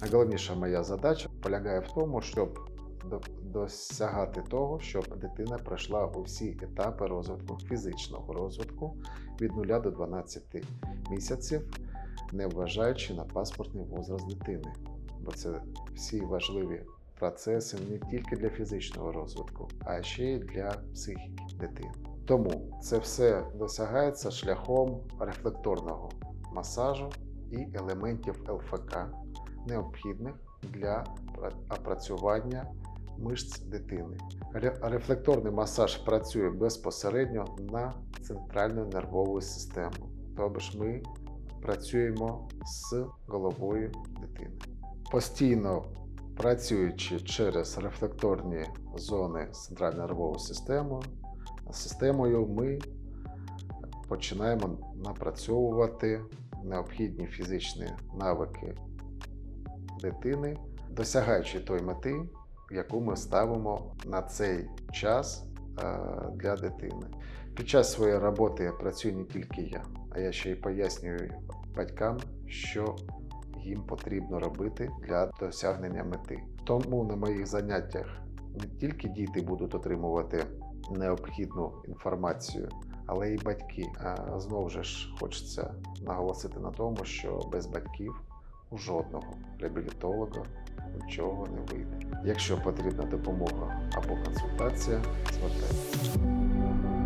Найголовніша моя задача полягає в тому, щоб досягати того, щоб дитина пройшла усі етапи розвитку фізичного розвитку від 0 до 12 місяців, не вважаючи на паспортний возраст дитини. Бо це всі важливі процеси не тільки для фізичного розвитку, а ще й для психіки дитини. Тому це все досягається шляхом рефлекторного масажу і елементів ЛФК, необхідних для опрацювання мишць дитини. Рефлекторний масаж працює безпосередньо на центральну нервову систему. Тобто ми працюємо з головою дитини. Постійно працюючи через рефлекторні зони центральної нервової системи, системою ми починаємо напрацьовувати необхідні фізичні навики дитини, досягаючи той мети, яку ми ставимо на цей час е, для дитини. Під час своєї роботи працюю не тільки я, а я ще й пояснюю батькам, що їм потрібно робити для досягнення мети. Тому на моїх заняттях не тільки діти будуть отримувати необхідну інформацію, але й батьки. А знову ж хочеться наголосити на тому, що без батьків у жодного реабілітолога нічого не вийде. Якщо потрібна допомога або консультація, звертайтеся.